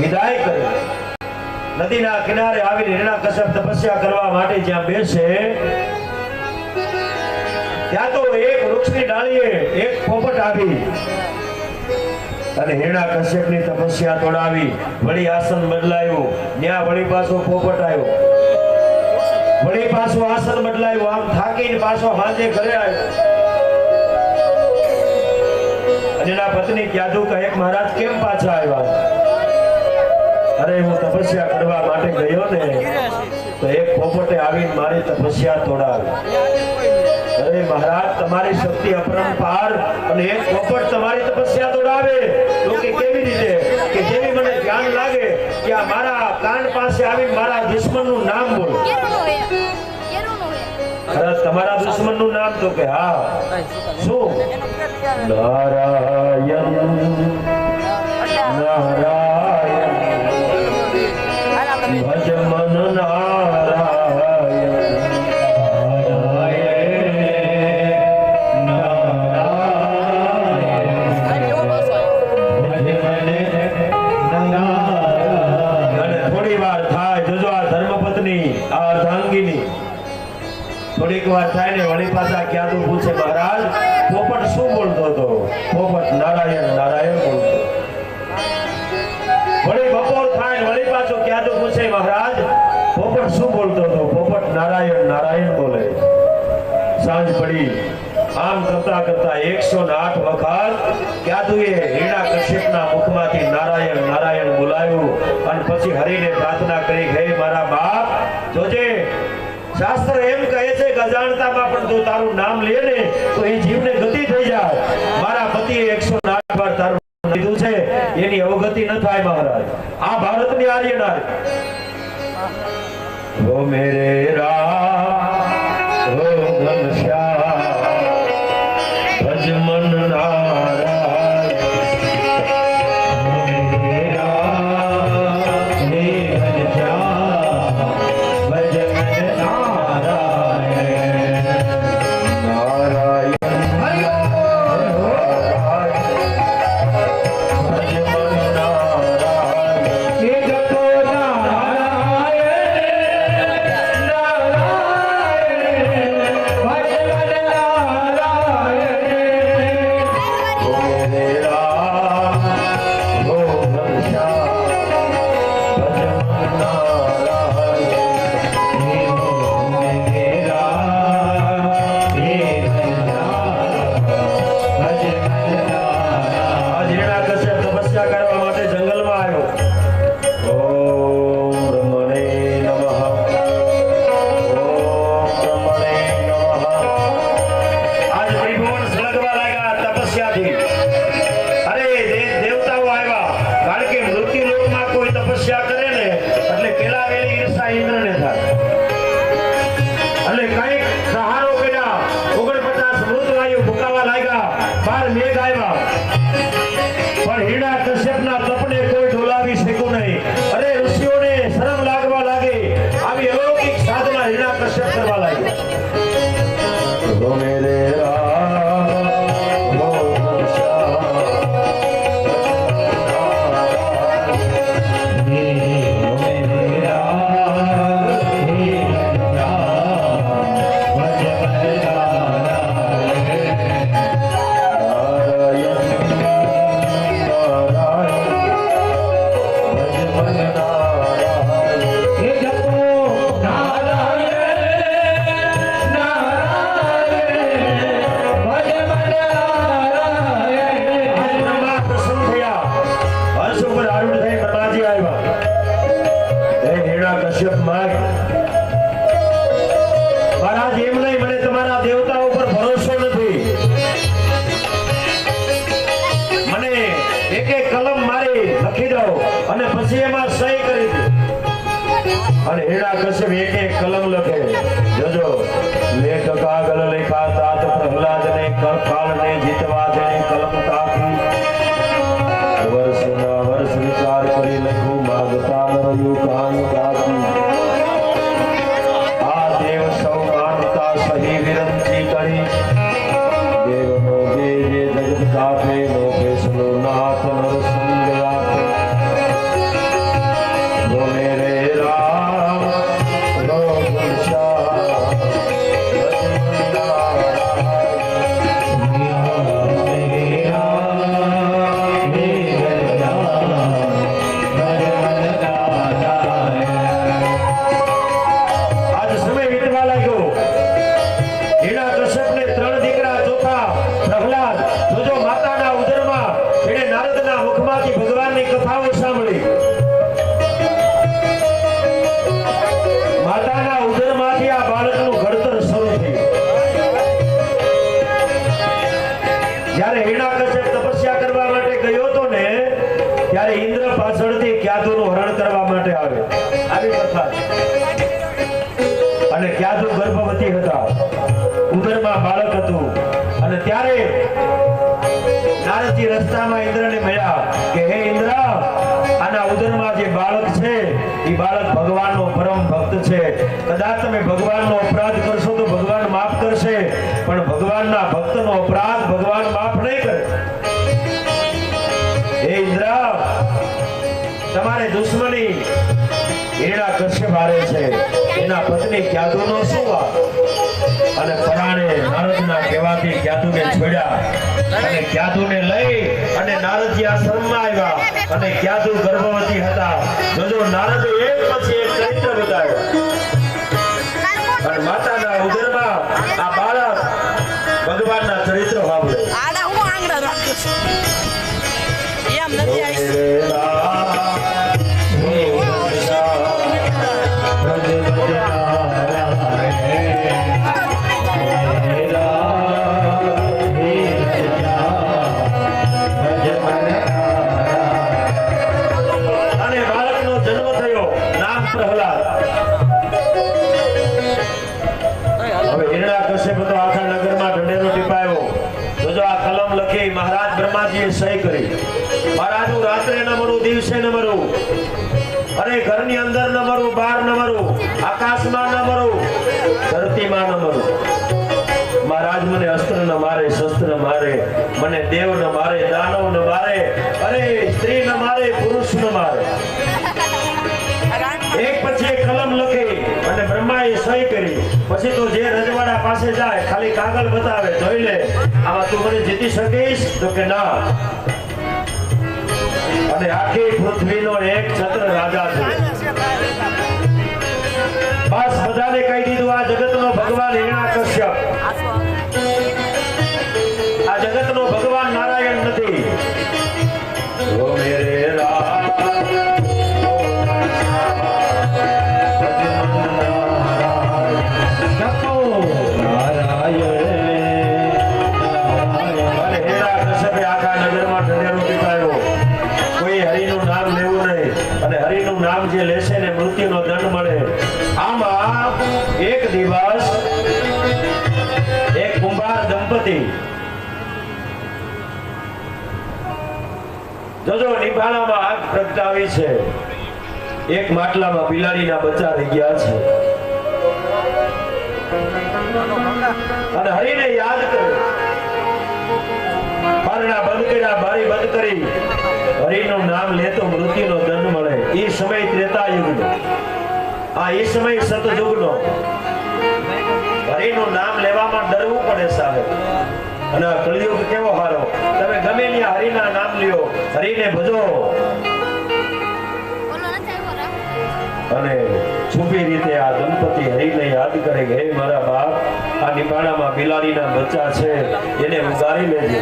વિદાય કરી નદીના કિનારે આવી હિરણા કશ્યપ તપસ્યા કરવા માટે જ્યાં બેસે, ત્યાં તો એક વૃક્ષની ડાળીએ એક પોપટ આવી અને હિરણા કશ્યપની તપસ્યા તોડાવી, વળી આસન બદલાયું. ત્યાં વળી પાછો પોપટ આવ્યો. વળી પાછો આસન બદલાયું. આમ થાકીને પાછો હાજે ઘરે આવ્યો. અને એના પત્ની કીધું કહે મહારાજ કેમ પાછા આવ્યા? અરે હું તપસ્યા કરવા માટે ગયો ને, તો એક પોપટે આવીને મારી તપસ્યા તોડાવી. અરે મહારાજ, તમારી શક્તિ અપરંપાર અને એક પોપટ તમારી તપસ્યા તોડાવે. તો કે કેવી રીતે? કે જેવી મને ધ્યાન લાગે કે આ મારા કાન પાસે આવી મારા દુશ્મનનું નામ બોલો. અરે તમારા દુશ્મનનું નામ તો કે હા. શું? નારાયણ નારાયણ. હતો પોપટ નારાયણ નારાયણ બોલતો. વળી બપોર થાય વળી પાછો ક્યાં તો પૂછે, મહારાજ, પોપટ શું બોલતો હતો? પોપટ, નારાયણ નારાયણ બોલે. સાંજ પડી. આમ કરતા કરતા એકસો ને આઠ વખત ક્યાદુએ હીણા કશ્યપના મુખમાંથી નારાયણ નારાયણ બોલાયું અને પછી હરિને પ્રાર્થના કરી, હે મારા બાપ, જોજે, શાસ્ત્ર એમ કહે છે કે અજાણતામાં પણ જો તારું નામ લે ને, તો એ જીવને ગતિ થઈ જાય. મારા પતિએ એકસો આઠ વાર તારું લીધું છે. એની અવગતિ ન થાય મહારાજ. આ ભારતની આર્ય નારી મેરે રામ. પણ હીરા કશ્યપના તપને કોઈ ઢોલાવી શક્યું નહીં. અરે ઋષિઓને કશ્યપ માગ. મહારાજ એમ મને તમારા દેવતા ઉપર ભરોસો નથી. મને એક એક કલમ મારી લખી દો અને પછી એમાં સહી કરી અને હેડા કશ્યપ એક એક કલમ લખે. સહી દેવ હો દેવ જગત કાફે લોકે સુનો નાથ ત્યારે ઇન્દ્ર પાછળથી ક્યાદુનું હરણ કરવા માટે આવ્યો આવી કથા અને ક્યાદુ ગર્ભવતી હતા. ઉદરમાં બાળક હતું. અને ત્યારે નારદજી રસ્તામાં ઇન્દ્રને મળ્યા કે, હે ઇન્દ્ર, આના ઉદરમાં જે બાળક છે, એ બાળક ભગવાનનો પરમ ભક્ત છે. કદાચ તમે ભગવાનનો અપરાધ કરશો એના પત્ની ક્યાદુનો શું વાત? અને પરાણે નારદના કહેવાથી ક્યાદુને છોડ્યા? અને ક્યાદુને લઈ અને નારદજી આશ્રમમાં આવ્યા અને ક્યાદુ ગર્ભવતી હતા? જોજો, નારદ એક પછી એક ચરિત્ર બતાવ્યો. અને માતાના ઉદરમાં આ બાળક ભગવાનના ચરિત્ર વાવડે આડા હું આંગળા રાખું લખી મહારાજ બ્રહ્માજીએ સહી કરી. મહારાજ હું રાત્રે ન દિવસે ન અરે ઘરની અંદર ન મરું, બહાર ન આકાશમાં ન મરું, ધરતીમાં ન મહારાજ મને અસ્ત્ર ન મારે, શસ્ત્ર મારે, મને દેવ ન મારે, દાનવ ન મારે પછી તો જે રજવાડા પાસે જાય, ખાલી કાગળ બતાવે, જોઈ લે. આમાં તું મને જીતી શકીશ? તો કે ના. અને આખી પૃથ્વીનો એક છત્ર રાજા છે. એક દિવસ એક કુંભાર બચ્ચા રહી ગયા છે. અને હરિને યાદ કરે. બારણા બંધ કર્યા, બારી બંધ કરી. હરિનું નામ લેતો મૃત્યુનો દંડ મળે. એ સમય ત્રેતા યુગનો આ એ સમય સતયુગનો હરિનું નામ લેવામાં ડરવું પડે સાહેબ. અને કળિયુગ કેવો હારો. તમે ગમે ત્યાં હરિના નામ લ્યો હરિને ભજો. અને છુપી રીતે આ દંપતી હરીને યાદ કરે કે હે મારા બાપ આ નિપાણામાં બિલાડીના બચ્ચા છે એને ઉગારી લેજે.